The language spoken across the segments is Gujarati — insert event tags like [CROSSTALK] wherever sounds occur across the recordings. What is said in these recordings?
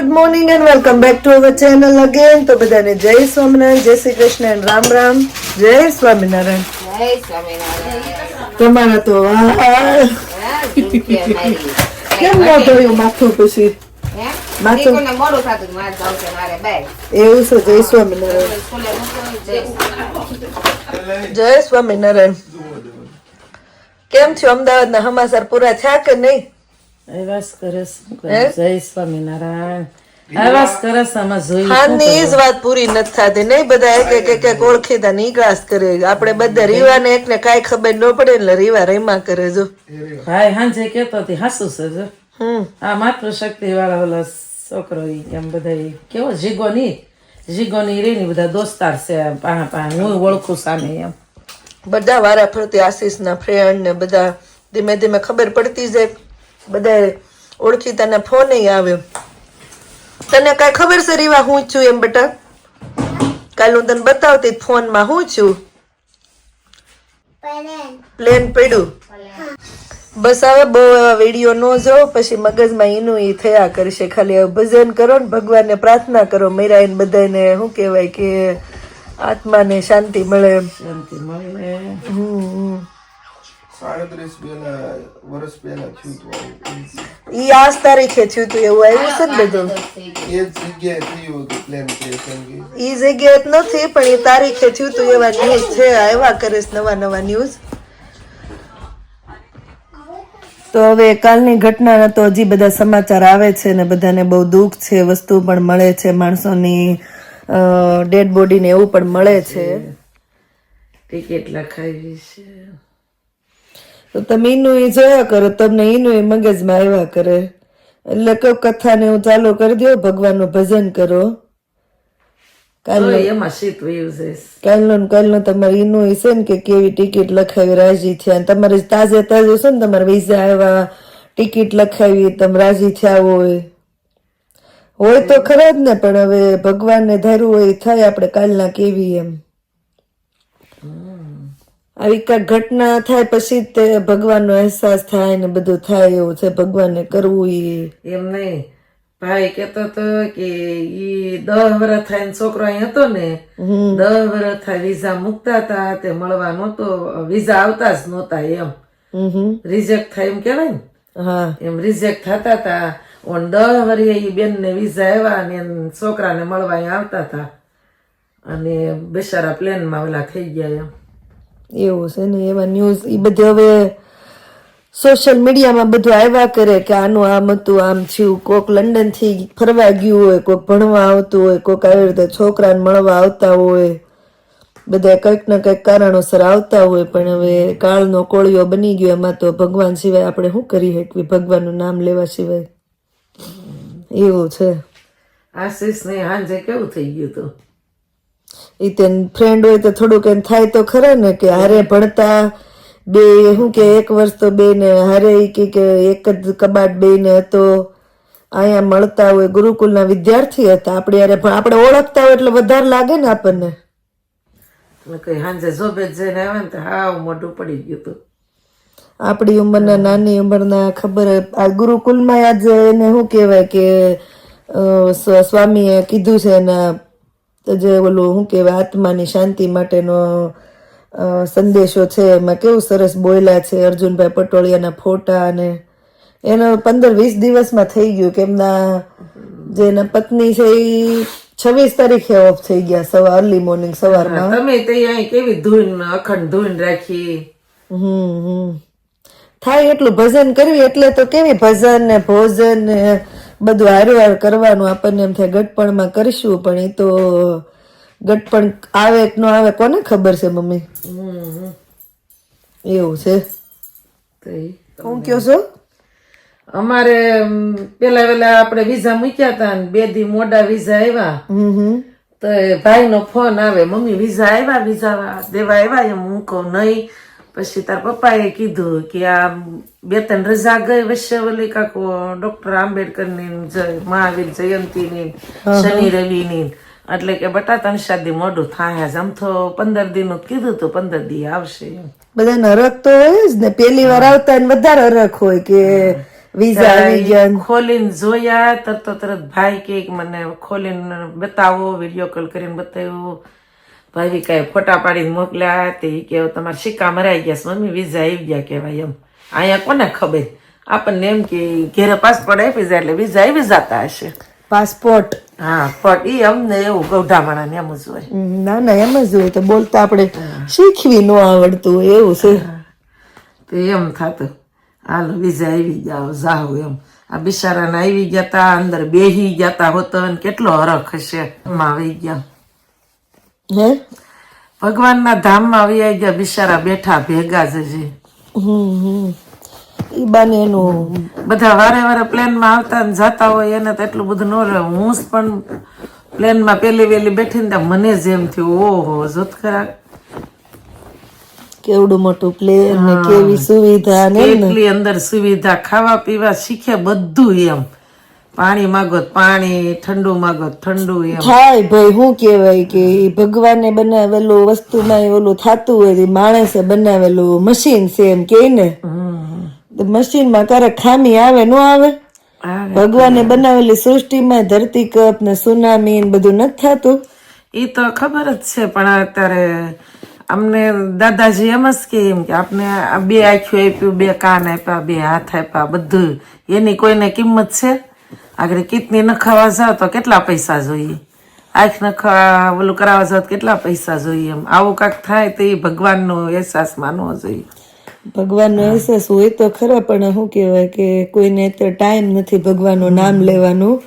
Good morning and welcome back to our channel again તો બધાને જય સ્વામિનારાયણ જય શ્રી કૃષ્ણ એન્ડ રામ રામ. જય સ્વામિનારાયણ. તમારા તો. કેમ ન થયું માથું પછી? માથું-. એવું છે જય સ્વામિનારાયણ. જય સ્વામિનારાયણ. કેમ છો અમદાવાદના હમાસર પૂરા થયા કે નહીં? આવાસ કરસ જય સ્વામિનારાયણ આવાસ કરસ આમાં જોયું હાનની ઈ જ વાત પૂરી નથી થતી નહીં બધા એક એક એક એક ઓળખીતા કરે આપણે બધા રીવાને એકને કાંઈ ખબર ન પડે એટલે રીવા રેમા કરે જો ભાઈ હાંજે કેતો હતી હાસુ છે જો આ માતૃ શક્તિ વાળા ઓલા છોકરો ઈ એમ બધા કેવો જીગો ની રે ની બધા દોસ્તાર છે પાહા પાહા હું ઓળખું સામે એમ બધા વારા ફરતી આશીષના ફ્રેન્ડ ને બધા ધીમે ધીમે ખબર પડતી જાય બધા ઓળખીતાના ફોન આવે તને કાંઈ ખબર છે રીવા હું છું એમ બેટા? કાલ હું તને બતાવતી ફોનમાં હું છું? પ્લેન પડ્યું. બસ હવે બહુ એવા વીડિયો ન જો પછી મગજમાં એનું એ થયા કરશે. ખાલી ભજન કરો ને ભગવાનને પ્રાર્થના કરો મેરા એને બધાને શું કહેવાય કે આત્માને શાંતિ મળે. શાંતિ મળે. હમ હમ. સાડત્રીસ પહેલા વર્ષ પહેલા થયું હતું ઈ આજ તારીખે થયું તું એવું આવ્યું છે ને બધું? એ જગ્યાએ થયું હતું પ્લેન ક્રેશન ઈ જગ્યાએ જ નથી પણ એ તારીખે થયું તું એવા ન્યૂઝ છે આવ્યા કરે નવા નવા ન્યૂઝ તો હવે કાલની ઘટનાના તો હજી બધા સમાચાર આવે છે ને બધાને બહુ દુઃખ છે વસ્તુ પણ મળે છે માણસોની ડેડ બોડી ને એવું પણ મળે છે. ટિકિટ લખાવી છે. તો તમે એનું એ જોયા કરો તમને એનું એ મગજમાં આવ્યા કરે. એટલે કહું કથાને હું ચાલુ કરી દો ભગવાનનું ભજન કરો. કાલ તો એમાં શીત કાલનો કાલનો તમારે એનું એ છે ને કે કેવી ટિકિટ લખાવી રાજી થયા તમારે તાજે તાજે છે ને તમારે વિઝા આવ્યા ટિકિટ લખાવી તમે રાજી થયા હોય. હોય તો ખરા જ ને પણ હવે ભગવાનને ધાર્યું હોય થાય થાય આપણે કાલના કેવી એમ. આવી કાંઈક ઘટના થાય પછી તે ભગવાનનો અહેસાસ થાય ને બધું થાય એવું છે ભગવાનને કરવું એ એમ નહીં. ભાઈ કેતો તો કે ઈ દહ વર્ષ થાય ને છોકરો અહીં હતો ને દહ વર્ષ થાય વિઝા મૂકતા હતા તે મળવા નહોતો વિઝા આવતા જ નહોતા એમ. રિજેક્ટ થાય એમ કેવાય ને? હા. એમ રિજેક્ટ થતા હતા. ઓન દહ વર્ષે ઈ બેન ને વિઝા આવ્યા ને એમ છોકરાને મળવા અહીં આવતા હતા. અને બેસારા પ્લેનમાં ઓલા થઈ ગયા એમ. એવું છે ને, એવા ન્યૂઝ એ બધે હવે સોશિયલ મીડિયામાં બધું આવ્યા કરે કે આનું આમ હતું, આમ થયું. કોક લંડનથી ફરવા ગયું હોય કોઈક ભણવા આવતું હોય કોઈક આવી રીતે છોકરાને મળવા આવતા હોય. બધા કંઈક ને કંઈક કારણોસર આવતા હોય, પણ હવે કાળનો કોળિયો બની ગયો. એમાં તો ભગવાન સિવાય આપણે શું કરી શકીએ? ભગવાનનું નામ લેવા સિવાય. એવું છે. આશીષ ને હાંજે કેવું થઈ ગયું હતું? એ તે ફ્રેન્ડ હોય તો થોડુંક એમ થાય તો ખરા ને કે હારે ભણતા બે શું કે એક વર્ષ તો બે ને હારે કે એક જ કબાટ બે ને હતો. અહીંયા મળતા હોય ગુરુકુલના વિદ્યાર્થી હતા. આપણે યારે પણ આપણે ઓળખતા હોય એટલે વધારે લાગે ને આપણને. કઈ હાંજે જોબે જઈને આવ્યા ને તો હાવ મોઢું પડી ગયું હતું. આપણી ઉંમરના નાની ઉંમરના ખબર આ ગુરુકુલમાં આજ એને શું કહેવાય કે સ્વામીએ કીધું છે એના જે ઓલું શું કહેવાય આત્માની શાંતિ માટેનો સંદેશો છે એમાં કેવું સરસ બોયલા છે અર્જુનભાઈ પટોળિયાના ફોટા અને એનો પંદર વીસ દિવસમાં થઈ ગયું કે એમના જે એના પત્ની છે એ છવ્વીસ તારીખે ઓફ થઈ ગયા સવાર અર્લી મોર્નિંગ સવારમાં. તમે તે અહીં કેવી ધૂન અખંડ ધૂન રાખી. હમ હમ. થાય એટલું ભજન કરવી એટલે તો કેવી ભજન ને ભોજન ને બધું હારવાર કરવાનું આપણને એમ થાય ગટપણમાં કરીશું પણ એ તો ગટપણ આવે કે ન આવે કોને ખબર છે મમ્મી? એવું છે? તો હું કયો છો? અમારે પેલા પેલા આપણે વિઝા મૂક્યા હતા ને બે દી મોડા વિઝા આવ્યા તો ભાઈ નો ફોન આવે મમ્મી વિઝા આવ્યા વિઝા દેવા આવ્યા એમ હું કહું નહીં. પછી તાર પપ્પાએ કીધું કે આ બે ત્રણ રજા ગઈ વર્ષે ઓલી કાકો ડોક્ટર આંબેડકરની મહાવીર જયંતિ ની શનિ રવિ ની એટલે કે બટા ત્રણ શાદી મોઢું મોડું થાય આમ તો પંદર દિનનું કીધું તું પંદર દી આવશે એમ. બધાને હરખ તો હોય જ ને. પેલી વાર આવતા ને વધારે હરખ હોય કે વિઝા આવી ગયા ખોલીને જોયા તરત તરત ભાઈ કે મને ખોલીને બતાવો વીડિયો કોલ કરીને બતાવ્યું. ભાઈ કાંઈ ફોટા પાડીને મોકલ્યા તે કે તમારા સિક્કા મરાઈ ગયા મમ્મી વિઝા આવી ગયા કહેવાય એમ. અહીંયા કોને ખબર? આપણને એમ કે ઘેરે પાસપોર્ટ આપી જાય એટલે વિઝા આવી જતા હશે. પાસપોર્ટ હા પણ એ અમને એવું ગૌઢામણાને એમ જ હોય. ના ના એમ જ હોય તો બોલતા આપણે શીખવી ન આવડતું એવું છે. તો એમ થતું. હાલો વિઝા આવી જાઓ જાઓ એમ. આ બિચારાને આવી ગયા તા અંદર બેહી ગયા તા હોતો કેટલો હરખ હશે. એમાં આવી ગયા. હે? ભગવાનના ધામમાં આવી ગયા બિચારા બેઠા ભેગા જ હમ હમ. ઈ બાને એનું બધા વારે વારે પ્લેનમાં આવતા ને જતા હોય એને તો એટલું બધું ન રહે. હું પણ પ્લેનમાં પેલી વેલી બેઠી ને મને જેમ થયું ઓહો જોત ખરા. કેવડું મોટું પ્લેન ને કેવી સુવિધા ને. કેટલી અંદર સુવિધા ખાવા પીવા શીખે બધું એમ. પાણી માગો તો પાણી ઠંડુ માગો ઠંડુ થાય ભાઈ શું કેવાય કે ભગવાને બનાવેલું વસ્તુમાં ઓલું થતું હોય માણસે બનાવેલું મશીન છે એમ કે ને. મશીનમાં ક્યારેક ખામી આવે ન આવે. ભગવાને બનાવેલી સૃષ્ટિમાં ધરતીકપ ને સુનામી ને બધું નથી થતું? એ તો ખબર જ છે પણ અત્યારે અમને દાદાજી એમ જ કે એમ કે આપણે આ બે આંખ્યું આપ્યું બે કાન આપ્યા બે હાથ આપ્યા બધું. એની કોઈને કિંમત છે? આગળ કિડની નખાવા જાઓ તો કેટલા પૈસા જોઈએ? આંખ નખવા ઓલું કરાવવા જાઓ કેટલા પૈસા જોઈએ એમ? આવું કાંક થાય તો એ ભગવાનનો અહેસાસ માનવો જોઈએ. ભગવાનનો અહેસાસ હોય તો ખરા પણ શું કહેવાય કે કોઈને અત્યારે ટાઈમ નથી ભગવાનનું નામ લેવાનું.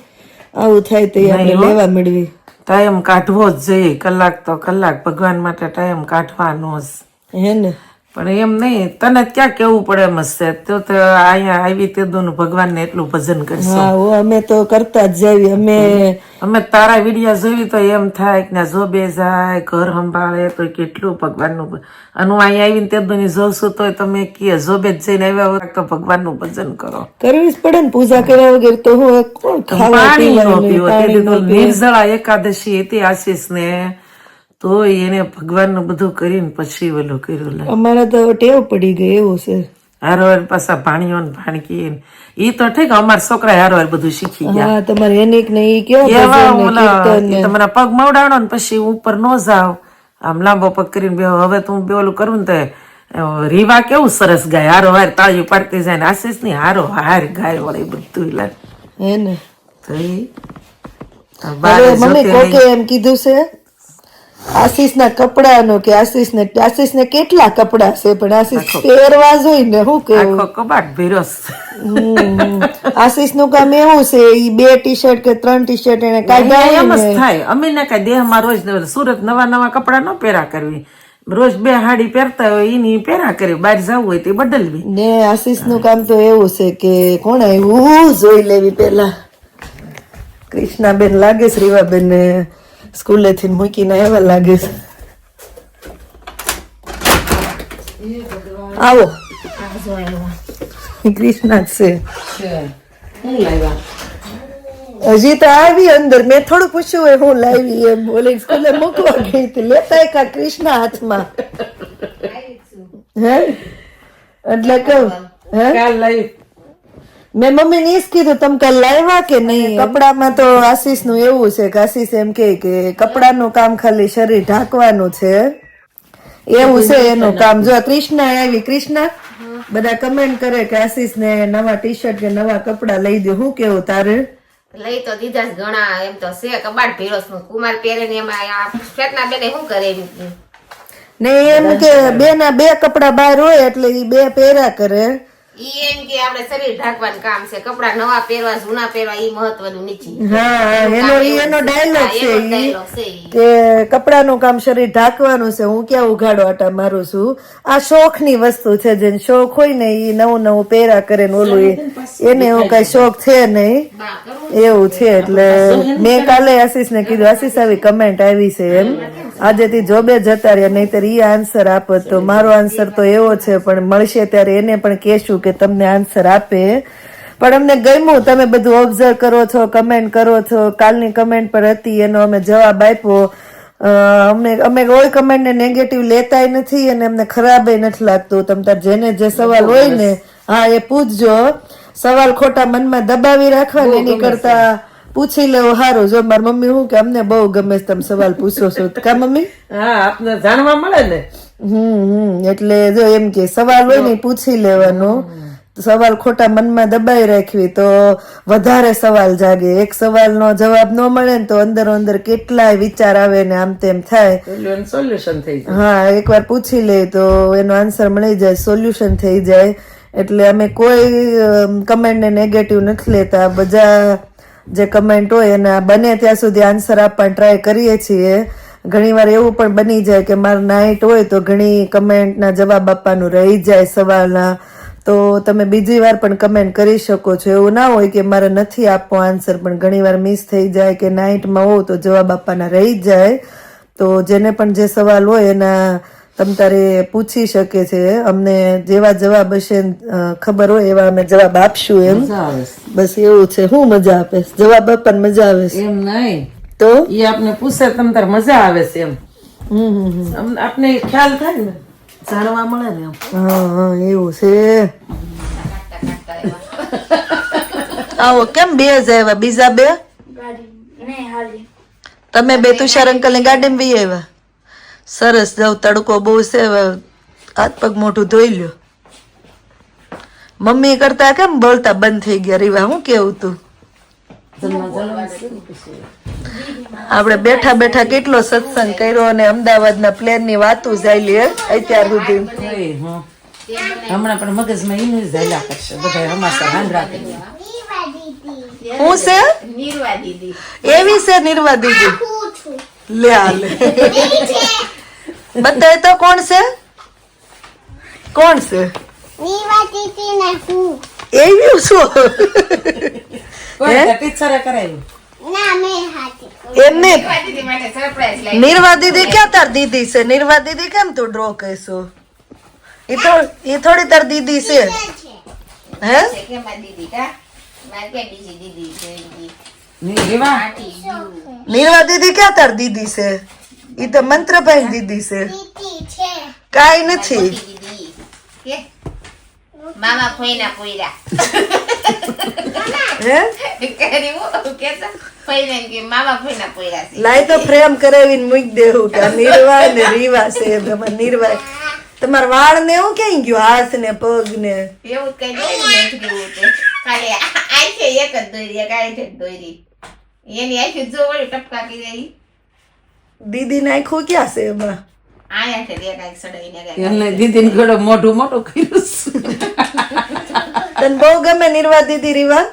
આવું થાય તો આપણે લેવા મળવી. ટાઈમ કાઢવો જ જોઈએ. કલાક તો કલાક ભગવાન માટે ટાઈમ કાઢવાનો જ. હે ને? પણ એમ નહીં તને ક્યાં કેવું પડે મસ્તે તો તો અહીંયા આવી તે દોનું ભગવાનને એટલું ભજન કરશું. અમે તો કરતા જ જઈએ અમે અમે તારા વિડિયા જોઈ તો એમ થાય કે જો બે જાય ઘર સંભાળે તો કેટલું ભગવાનનું અને હું અહીંયા આવીને તે દોની જોઉં છું તોય તમે કે જોબે જ જઈને આવ્યા તો ભગવાનનું ભજન કરો. કરવી જ પડે ને પૂજા કર્યા વગર તો હું કોણ પાણી ન પીવો તે નિર્જળા એકાદશી હતી આશીષ ને તોય એને ભગવાનનું બધું કરીને પછી ઓલું કર્યું અમારે તો ટેવ પડી ગઈ એવું છે. હારોવાર પાછા ભાણીઓ ને ભાણકી એ તો ઠીક અમારા છોકરા હારોવાર બધું શીખી ગયા. તમારે એનિક ને ને તમારા પગ મવડાવવાનો ને પછી ઉપર નો જાવ આમ લાંબો પગ કરીને બે હવે તો હું બે ઓલું કરું ને તો રીવા કેવું સરસ ગાય. હારો હાર તાળીઓ પાડતી જાય ને આશીષની હારો હાર ગાય વળે બધું લે. હે ને? તો હવે મમ્મી કોકે એમ કીધું છે? આશીષ ના કપડા નો કે આશીષને ને આશીષ ને કેટલા કપડા છે? પણ આશીષ પહેરવા જોઈ ને શું કેવું કબાટ ભર્યો છે. આશીષનું કામ એવું છે ઈ બે ટી શર્ટ કે ત્રણ ટી શર્ટ એને કાઢ્યા એમ જ થાય. અમે ને કઈ દેહમાં રોજ સુરત નવા નવા કપડા ન પહેરા કરવી. રોજ બે હાડી પહેરતા હોય એની પહેરા કરવી બહાર જવું હોય તે બદલવી. ને આશીષનું કામ તો એવું છે કે કોણ આવ્યું? જોઈ લેવી પેલા કૃષ્ણાબેન લાગે છે રીવાબેન ને સ્કૂલે થી મૂકીને આવ્યા લાગે છે આવો કૃષ્ણા છે હજી તો આવી અંદર મેં થોડું પૂછ્યું હોય હું લાવી એમ બોલે સ્કૂલે મૂકવા ગઈ હતી લેતા કા કૃષ્ણ હાથમાં હે એટલે કહું હે કાલ લઈ મેં મમ્મી ને ઈ જ કીધું તમે કાલ લાવ્યા કે નહીં? કપડામાં તો આશીષનું એવું છે કે આશીષ એમ કે કપડાનું કામ ખાલી શરીર ઢાંકવાનું છે. એવું છે એનું કામ. જો કૃષ્ણા આવી કૃષ્ણા બધા કમેન્ટ કરે કે આશીષ ને નવા ટી શર્ટ કે નવા કપડા લઈ દે. હું કેવું તારે? લઈ તો દીધા ઘણા એમ તો છે કબાટ છે કુમાર પહેરે ને એમાં શ્વેતના બેને શું કરે ને એમ કે બે ના બે કપડા બહાર હોય એટલે એ બે પહેર્યા કરે. ઈ એમ કે આપણે શરીર ઢાંકવાનું કામ છે. કપડા નવા પહેરવા જૂના પહેરવા ઈ મહત્વનું નથી હા એનો ઈ એનો ડાયલોગ છે ઈ. dialogue છે ઈ. કે કપડાનું કામ શરીર ઢાંકવાનું છે. હું ક્યાં ઉઘાડો આટા મારું છું? આ શોખની વસ્તુ છે જેને શોખ હોય ને ઈ નવું નવું પહેરા કરે ને ઓલું એને એવું કઈ શોખ છે નહીં? એવું છે એટલે મેં કાલે આશીષ ને કીધું આશીષ આવી કમેન્ટ આવી છે એમ. આજે થી જોબે જતા રહ્યા નહીતર એ આન્સર આપત તો મારો આન્સર તો એવો છે પણ મળશે ત્યારે એને પણ કહેશું કે તમને આન્સર આપે. પણ અમને ગમ્યું તમે બધું ઓબ્ઝર્વ કરો છો કમેન્ટ કરો છો. કાલની કમેન્ટ પર હતી એનો અમે જવાબ આપ્યો. અમે અમને અમે કોઈ કમેન્ટ ને નેગેટિવ લેતાય નથી અને અમને ખરાબ નથી લાગતું. તમ તાર જેને જે સવાલ હોય ને હા એ પૂછજો. સવાલ ખોટા મનમાં દબાવી રાખવા એની કરતા પૂછી લેવો સારું જો મારી મમ્મી હું કે અમને બહુ ગમે તમે સવાલ પૂછો છો. કા મમ્મી? હા આપને જાણવા મળે ને. હમ હમ. એટલે જો એમ કે સવાલ હોય ને પૂછી લેવાનો. સવાલ ખોટા મનમાં દબાઈ રાખવી તો વધારે સવાલ જાગે. એક સવાલનો જવાબ ન મળે ને તો અંદર અંદર કેટલાય વિચાર આવે ને આમ તેમ થાય. સોલ્યુશન થઈ જાય. હા એકવાર પૂછી લે તો એનો આન્સર મળી જાય સોલ્યુશન થઈ જાય. એટલે અમે કોઈ કમેન્ટને નેગેટિવ નથી લેતા. બધા જે કમેન્ટ હોય એના બને ત્યાં સુધી આન્સર આપવા ટ્રાય કરીએ છીએ. ઘણીવાર એવું પણ બની જાય કે મારે નાઇટ હોય તો ઘણી કમેન્ટના જવાબ આપવાનું રહી જાય સવાલના. તો તમે બીજી વાર પણ કમેન્ટ કરી શકો છો. એવું ના હોય કે મારે નથી આપવો આન્સર પણ ઘણીવાર મિસ થઈ જાય કે નાઇટમાં હોવ તો જવાબ આપવાના રહી જાય. તો જેને પણ જે સવાલ હોય એના તમ તારે પૂછી શકે છે અમને જેવા જવાબ હશે ખબર હોય એવા અમે જવાબ આપશું એમ. આવે બસ એવું છે શું મજા આપે જવાબ આપવાની મજા આવે છે? એમ નહીં. તો? એ આપને પૂછે તમ તાર મજા આવે છે એમ. હમ હમ હમ. આપને ખ્યાલ થાય ને? જાણવા મળે ને એમ. હા હા એવું છે. આવો કેમ બે જ આવ્યા? બીજા બે? તમે બે તુષાર અંકલની ગાડીમાં બી આવ્યા? સરસ જાવ તડકો બહુ છે હાથ પગ મોઢું ધોઈ લ્યો. મમ્મી કરતા કેમ બોલતા બંધ થઈ ગયા? રીવા હું કેવું તું? આપણે બેઠા બેઠા કેટલો સત્સંગ કર્યો અને અમદાવાદના પ્લેનની વાતું જાયલી હે અત્યાર સુધી. હમણાં પણ મગજમાં જ હાલ્યા કરશે બધા હમાસા હાંડરા કરી હું છે? નિર્વા દીદી. એવી છે નિર્વા દીદી. લે આ લે. બતાય તો કોણ છે? કોણ છે? એવું શું ટીચરે કરાવ્યું? એમને નિર્વા દીદી ક્યાં તાર દીદી છે? નિર્વા દીદી કેમ તું ડ્રો કહેશો એ તો એ થોડી તાર દીદી છે. હે? દીદી નિર્વા દીદી ક્યાં તાર દીદી છે? એ તો મંત્રભાઈ દીદી છે. કાઈ નથી. મામા ફોઈના તો ફ્રેમ કરાવીને મૂકી દેવું કે આ ને રીવા છે એમ નિર્વા તમારા વાળ ને એવું ક્યાં ગયું? હાથ ને પગ ને એવું કઈ દોરી આ- આંખે એક જ દોરી એક જ દોરી. એની આંખે જો વળી ટપકા કરી રહી દીદી નાખ્યું ક્યાં છે એમાં? આયા છે દે કાઈ સડાઈને એક એને દીદીને ઘડો મોઢું મોટું કર્યું. તને બહુ ગમે નિર્વા દીદી રીવા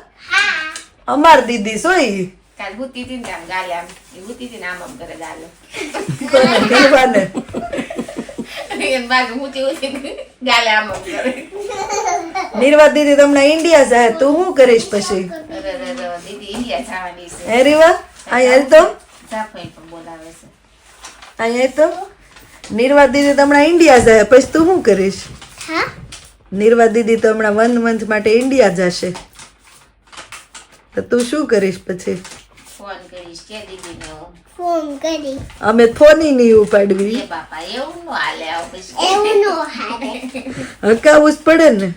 અમાર દીદી સોઈ કાલ ભૂતી દીન ને આમ ગાલે આમ. એ ભૂતી દીન આમ આમ કરે ગાલે. કોને નિર્વાને? એમ બાજુ હુતી હુતી ગાલે આમ આમ કરે. નિર્વા દીદી તમને ઇન્ડિયા જાય તું શું કરીશ પછી? હે રીવા? અહીંયા તો? અહીંયા તો? નિર્વા દીદી તો હમણાં ઇન્ડિયા જાય પછી તું શું કરીશ? નિર્વા દીદી તો હમણાં વન મંથ માટે ઇન્ડિયા જશે. તો તું શું કરીશ પછી? ફોન કરીશ કે દીદીને હું અમે ફોની નહીં ઉપાડવી. એ બાપા એવું નો હાલે આવું પછી. હકાવું જ પડે ને.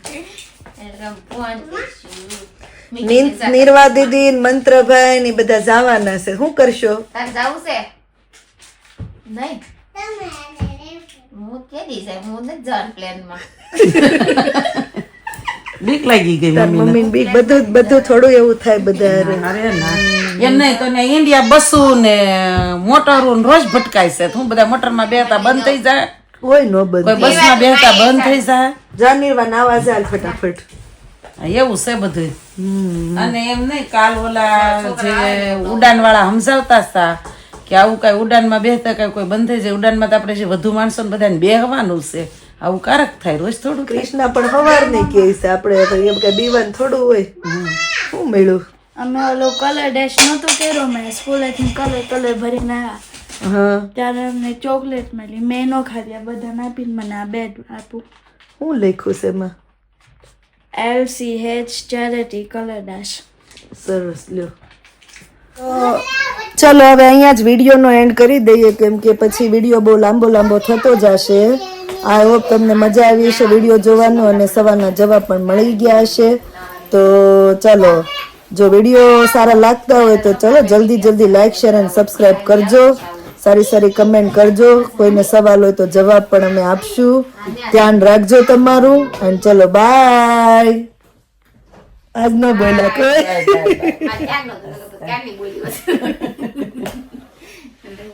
એટલે ફોન કરીશું. નિર્વા દીદી મંત્રભાઈ ને બધા જવાના છે. શું કરશો? તાર જાવું છે? નહીં. હું કે જાય હું નથી જવાનું પ્લેનમાં [LAUGHS] બીક લાગી ગઈ મમ્મી બીક. બધું બધું થોડું એવું થાય બધા અરે ના એમ નહીં તો ને ઇન્ડિયા બસું ને મોટરો રોજ ભટકાય છે. તો હું બધા મોટરમાં બેહતા બંધ થઈ જાય? કોઈ નો બંધ. કોઈ બસમાં બેતા બંધ થઈ જાય? જાનીરવા નિર્વા નાવા ચાલ ફટાફટ. એવું છે બધું. અને એમ નહીં કાલ ઓલા જે ઉડાન વાળા સમજાવતા હતા કે આવું કઈ ઉડાનમાં બેહતા કઈ કોઈ બંધ થઈ જાય. ઉડાનમાં તો આપણે જે વધુ માણસો ને બધાને બેહવાનું છે. આવું કારક થાય રોજ થોડું. કૃષ્ણ પણ હવાર નહીં કે છે આપણે તો એમ કે બીવાન થોડું હોય. શું મળ્યું? અમે ઓલો કલર ડેશ નતો કર્યો મેં સ્કૂલેથી કલર કલર ભરીને આવ્યા હા. ત્યારે અમને ચોકલેટ મળી. મેં નો ખાધી આ બધાને આપીને મને આ બેડ આપું. શું લખ્યું છે એમાં? L C H charity colour dash સરસ લ્યો. ચલો હવે અહીંયા જ વિડીયોનો એન્ડ કરી દઈએ કેમ કે પછી વીડિયો બહુ લાંબો લાંબો થતો જશે. આઈ હોપ તમને મજા આવી હશે, વીડિયો જોવાનો અને સવારના જવાબ પણ મળી ગયા હશે. તો ચાલો, જો વીડિયો સારા લાગતા હોય તો ચલો જલ્દી જલ્દી લાઇક શેર અને સબસ્ક્રાઇબ કરજો. સારી સારી કમેન્ટ કરજો. કોઈને સવાલ હોય તો જવાબ પણ અમે આપશું. ધ્યાન રાખજો તમારું. અને ચલો બાય આજ ન બોલ્યા કોઈ? [LAUGHS]